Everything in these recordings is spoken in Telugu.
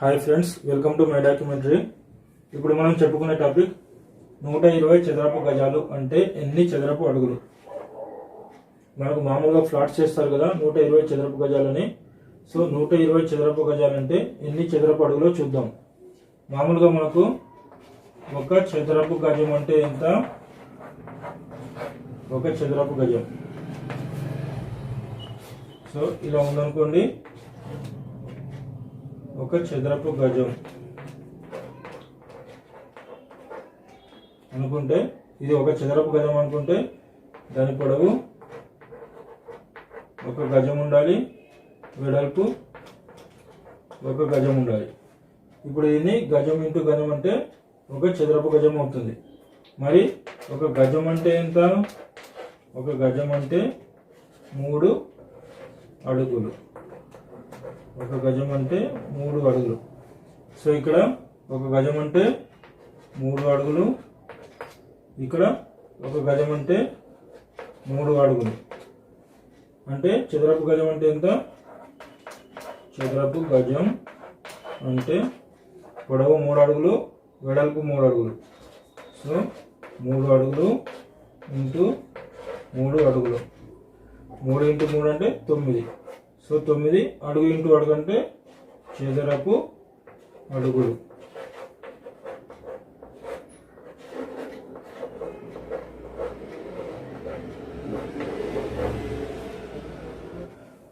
Hi friends welcome to my documentary ఇప్పుడు మనం చెప్పుకునే టాపిక్ నూట ఇరవై చదరపు గజాలు అంటే ఎన్ని చదరపు అడుగులు? మనకు మామూలుగా ఫ్లాట్స్ చేస్తారు కదా నూట ఇరవై చదరపు గజాలని. సో నూట ఇరవై చదరపు గజాలంటే ఎన్ని చదరపు అడుగులో చూద్దాం. మామూలుగా మనకు ఒక చదరపు గజం అంటే ఎంత? ఒక చదరపు గజం. సో ఇలా ఉందనుకోండి. ఒక చదరపు గజం. అనుకుంటే ఇది ఒక చదరపు గజం అనుకుంటే దాని పొడవు ఒక గజం ఉండాలి వెడల్పు ఒక గజం ఉండాలి. ఇప్పుడు దీన్ని గజం ఇంటూ గజం అంటే ఒక చదరపు గజం అవుతుంది. మరి ఒక గజం అంటే ఎంత? ఒక గజం అంటే మూడు అడుగులు. ఒక గజం అంటే మూడు అడుగులు. సో ఇక్కడ ఒక గజం అంటే మూడు అడుగులు. ఇక్కడ ఒక గజం అంటే మూడు అడుగులు. అంటే చదరపు గజం అంటే ఎంత? చదరపు గజం అంటే పొడవు మూడు అడుగులు వెడల్పు మూడు అడుగులు. సో మూడు అడుగులు ఇంటూ మూడు అడుగులు. మూడు ఇంటూ మూడు అంటే తొమ్మిది. సో తొమ్మిది అడుగు ఇంటూ అడుగు అంటే చదరపు అడుగులు.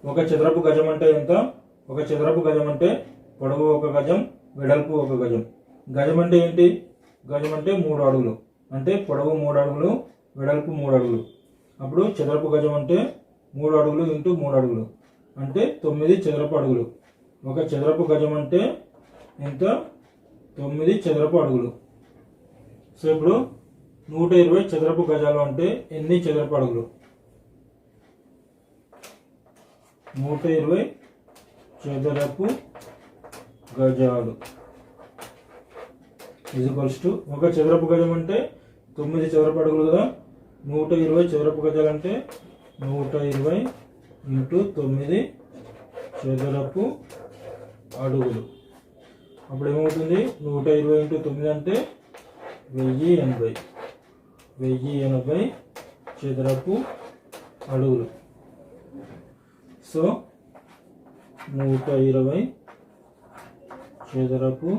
ఒక చదరపు గజం అంటే ఎంత? ఒక చదరపు గజం అంటే పొడవు ఒక గజం వెడల్పు ఒక గజం. గజం అంటే ఏంటి? గజం అంటే మూడు అడుగులు. అంటే పొడవు మూడు అడుగులు వెడల్పు మూడు అడుగులు. అప్పుడు చదరపు గజం అంటే మూడు అడుగులు ఇంటూ మూడు అడుగులు. అంటే తొమ్మిది చదరపు అడుగులు. ఒక చదరపు గజం అంటే ఎంత? తొమ్మిది చదరపు అడుగులు. సో ఇప్పుడు నూట ఇరవై చదరపు గజాలు అంటే ఎన్ని చదరపు అడుగులు? నూట ఇరవై చదరపు గజాలు. ఈక్వల్స్ టు ఒక చదరపు గజం అంటే తొమ్మిది చదరపు అడుగులు కదా? నూట ఇరవై చదరపు గజాలు అంటే నూట ఇరవై ఇంటూ తొమ్మిది చదరపు అడుగులు. అప్పుడు ఏమవుతుంది నూట ఇరవై ఇంటూ తొమ్మిది అంటే వెయ్యి ఎనభై. వెయ్యి ఎనభై చదరపు అడుగులు. సో నూట ఇరవై చదరపు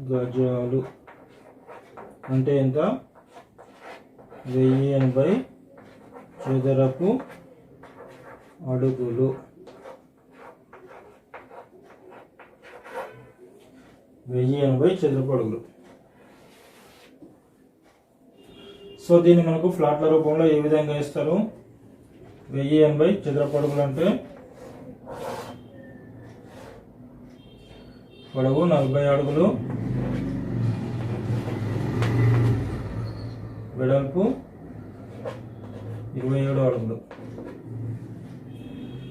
గజాలు. అంటే ఎంత? వెయ్యి ఎనభై చదరపు అడుగులు. వెయ్యి ఎనభై చదరపు అడుగులు. సో దీన్ని మనకు ఫ్లాట్ల రూపంలో ఏ విధంగా ఇస్తారు? వెయ్యి ఎనభై చదరపు అడుగులు అంటే పొడవు నలభై అడుగులు. వెడల్పు ఇరవై ఏడు అడుగులు.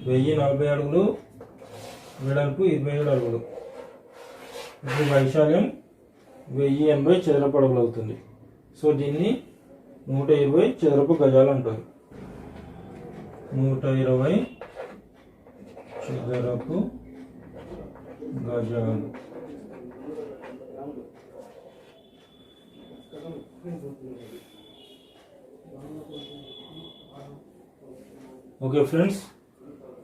వెయ్యి నలభై అడుగులు వెడల్పు ఇరవై ఏడు అడుగులు. ఇప్పుడు వైశాల్యం వెయ్యి ఎనభై చదరపు అడుగులు అవుతుంది. సో దీన్ని నూట ఇరవై చదరపు గజాలు అంటారు. నూట ఇరవై చదరపు గజాలు. ఓకే ఫ్రెండ్స్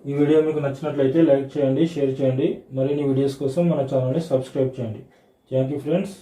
ఈ వీడియో మీకు నచ్చినట్లయితే లైక్ చేయండి షేర్ చేయండి. మరిన్ని వీడియోస్ కోసం మన ఛానల్ని సబ్స్క్రైబ్ చేయండి. Thank you friends